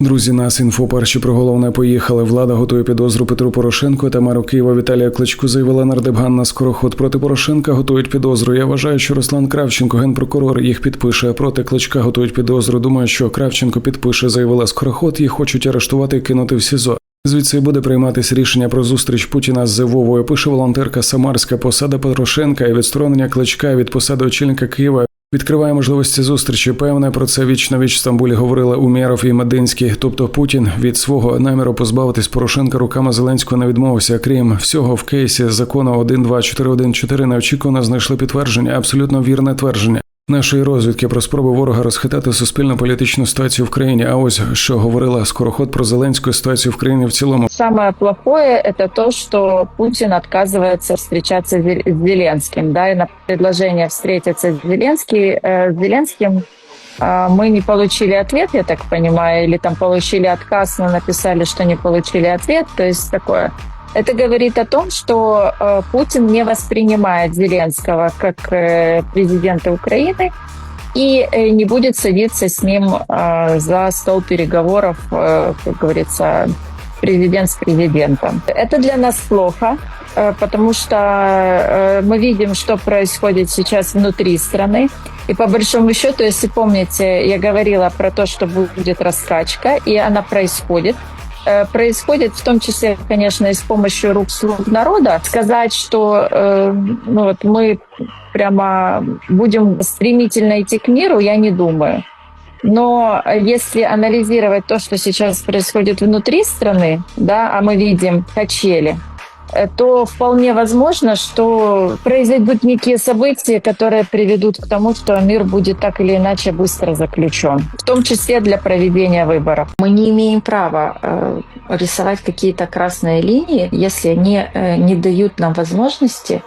Друзі, нас інфо перші про головне поїхали. Влада готує підозру Петру Порошенко та меру Києва Віталія Кличку заявила нардеп Ганна Скороход. Проти Порошенка готують підозру. Я вважаю, що Руслан Кравченко, генпрокурор, їх підпише. Проти Кличка готують підозру. Думаю, що Кравченко підпише, заявила Скороход. Їх хочуть арештувати і кинути в СІЗО. Звідси буде прийматися рішення про зустріч Путіна з Вовою. Пише волонтерка Самарська посада Порошенка і відсторонення кличка від посади очільника Києва. Відкриває можливості зустрічі. Певне про це віч на віч в Стамбулі говорили Умєров і Мединський. Тобто Путін від свого наміру позбавитись Порошенка руками Зеленського не відмовився. Крім всього, в кейсі закону 12414 неочікувано знайшли підтвердження, абсолютно вірне твердження. Нашої розвідки про спроби ворога розхитати суспільно-політичну ситуацію в країні. А ось що говорила скороход про зеленську ситуацію в країні в цілому. Самое плохое это то, что Путин отказывается встречаться с Зел- с Зеленским, да, и на предложение встретиться с, Зеленский, э, с Зеленским э, мы не получили ответ, я так понимаю, или там получили отказ, но написали, что не получили ответ, то есть такое. Это говорит о том, что э, Путин не воспринимает Зеленского как э, президента Украины и э, не будет садиться с ним э, за стол переговоров, э, как говорится, президент с президентом. Это для нас плохо, э, потому что э, мы видим, что происходит сейчас внутри страны. И по большому счету, если помните, я говорила про то, что будет раскачка, и она происходит. Э, Происходит в том числе, конечно, и с помощью рук слуг народа. Сказать, что э, ну вот мы прямо будем стремительно идти к миру, я не думаю. Но если анализировать то, что сейчас происходит внутри страны, да, а мы видим качели, э, то вполне возможно, что произойдут некие события, которые приведут к тому, что мир будет так или иначе быстро заключен, в том числе для проведения выборов. Мы не имеем права э, рисовать какие-то красные линии, если они э, не дают нам возможности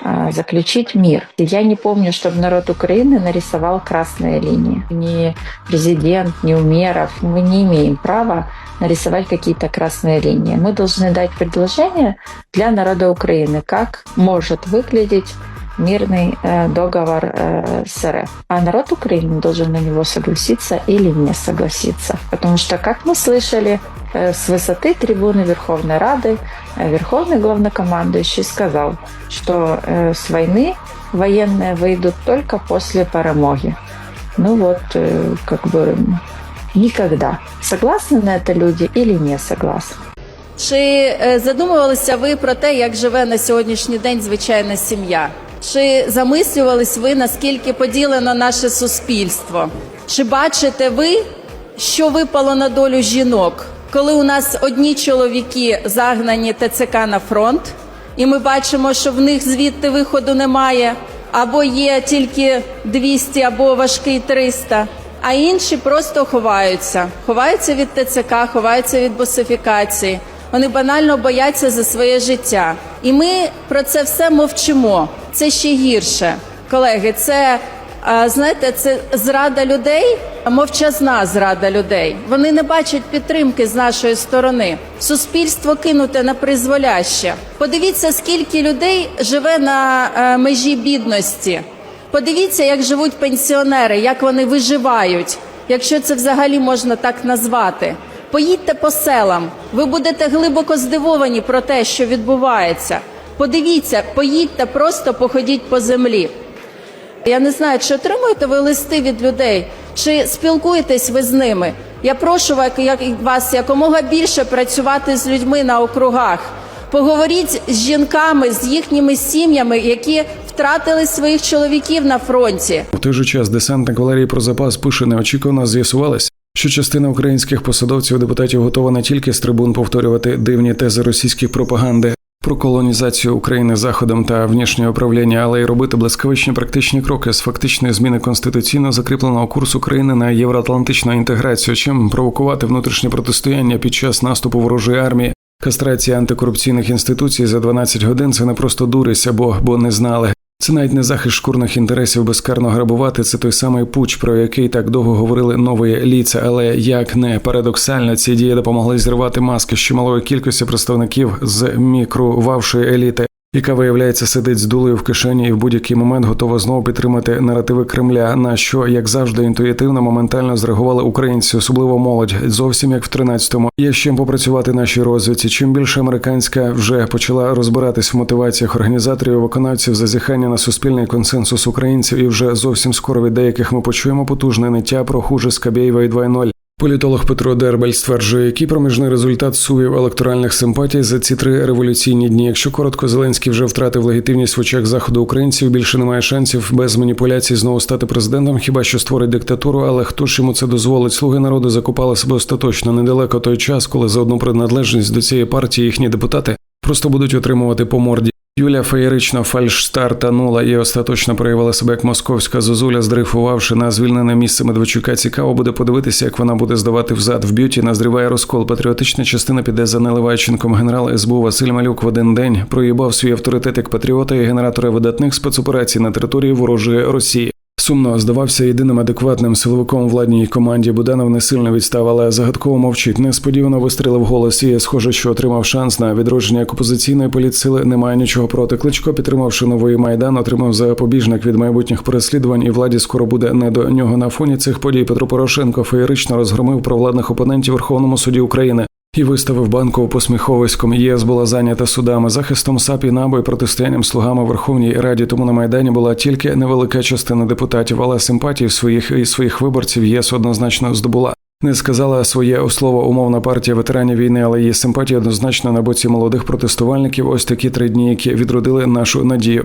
э, заключить мир. Я не помню, чтобы народ Украины нарисовал красные линии. Ни президент, ни Умеров. Мы не имеем права нарисовать какие-то красные линии. Мы должны дать предложение для народа Украины, как может выглядеть мирный э, договор э, с РФ. А народ Украины должен на него согласиться или не согласиться. Потому что, как мы слышали, э, с высоты трибуны Верховной Рады э, Верховный главнокомандующий сказал, что э, с войны военные выйдут только после перемоги. Ну вот, э, как бы никогда. Согласны на это люди или не согласны? Чи е, задумувалися ви про те, як живе на сьогоднішній день звичайна сім'я? Чи замислювались ви, наскільки поділено наше суспільство? Чи бачите ви, що випало на долю жінок, коли у нас одні чоловіки загнані ТЦК на фронт, і ми бачимо, що в них звідти виходу немає, або є тільки 200, або важкий 300, а інші просто ховаються. Ховаються від ТЦК, ховаються від босифікації. Вони банально бояться за своє життя. І ми про це все мовчимо. Це ще гірше. Колеги, це знаєте, це зрада людей, мовчазна зрада людей. Вони не бачать підтримки з нашої сторони. Суспільство кинуте на призволяще. Подивіться, скільки людей живе на е, межі бідності. Подивіться, як живуть пенсіонери, як вони виживають, якщо це взагалі можна так назвати. Поїдьте по селам, ви будете глибоко здивовані про те, що відбувається. Подивіться, поїдьте, просто походіть по землі. Я не знаю, чи отримуєте ви листи від людей, чи спілкуєтесь ви з ними. Я прошу вас якомога більше працювати з людьми на округах. Поговоріть з жінками, з їхніми сім'ями, які втратили своїх чоловіків на фронті. В той же час десантник Валерій Прозапас пише неочікувано з'ясувалось, що частина українських посадовців і депутатів готова не тільки з трибун повторювати дивні тези російських пропаганди про колонізацію України заходом та внішнє управління, але й робити блискавичні практичні кроки з фактичної зміни конституційно закріпленого курсу України на євроатлантичну інтеграцію, чим провокувати внутрішнє протистояння під час наступу ворожої армії. Кастрація антикорупційних інституцій за 12 годин це не просто дурість або бо не знали. Це навіть не захист шкурних інтересів безкарно грабувати. Це той самий пуч, про який так довго говорили нові ліця. Але як не парадоксально, ці дії допомогли зірвати маски з чималої кількості представників з мікрувавшої еліти. Яка виявляється сидить з дулею в кишені і в будь-який момент готова знову підтримати наративи Кремля, на що, як завжди, інтуїтивно моментально зреагували українці, особливо молодь, зовсім як в 13-му. Є з чим попрацювати нашій розвідці. Чим більше американська вже почала розбиратись в мотиваціях організаторів і виконавців зазіхання на суспільний консенсус українців, і вже зовсім скоро від деяких ми почуємо потужне ниття про хуже Скабєєва і 2.0. Політолог Петро Дербель стверджує, який проміжний результат сувів електоральних симпатій за ці три революційні дні. Якщо коротко, Зеленський вже втратив легітимність в очах заходу українців. Більше немає шансів без маніпуляцій знову стати президентом, хіба що створить диктатуру. Але хто ж йому це дозволить? Слуги народу закопали себе остаточно недалеко той час, коли за одну приналежність до цієї партії їхні депутати просто будуть отримувати по морді. Юля феєрично фальшстартанула і остаточно проявила себе як московська зозуля, здрифувавши на звільнене місце Медведчука. Цікаво буде подивитися, як вона буде здавати взад в б'юті. Назріває розкол. Патріотична частина піде за неливайченком. Генерал СБУ Василь Малюк в один день проїбав свій авторитет як патріота і генератора видатних спецоперацій на території ворожої Росії. Сумно здавався єдиним адекватним силовиком владній команді. Буданов не сильно відстав, але загадково мовчить. Несподівано вистрілив голос і схоже, що отримав шанс на відродження опозиційної політсили. Немає нічого проти. Кличко, підтримавши новий майдан, отримав запобіжник від майбутніх переслідувань, і владі скоро буде не до нього. На фоні цих подій Петро Порошенко феєрично розгромив провладних опонентів Верховному суді України. І виставив банку посміховиськом. ЄС була зайнята судами, захистом САП і НАБУ і протистоянням слугами Верховній Раді. Тому на майдані була тільки невелика частина депутатів, але симпатії своїх і своїх виборців ЄС однозначно здобула. Не сказала своє слово умовна партія ветеранів війни, але її симпатія однозначно на боці молодих протестувальників. Ось такі три дні, які відродили нашу надію.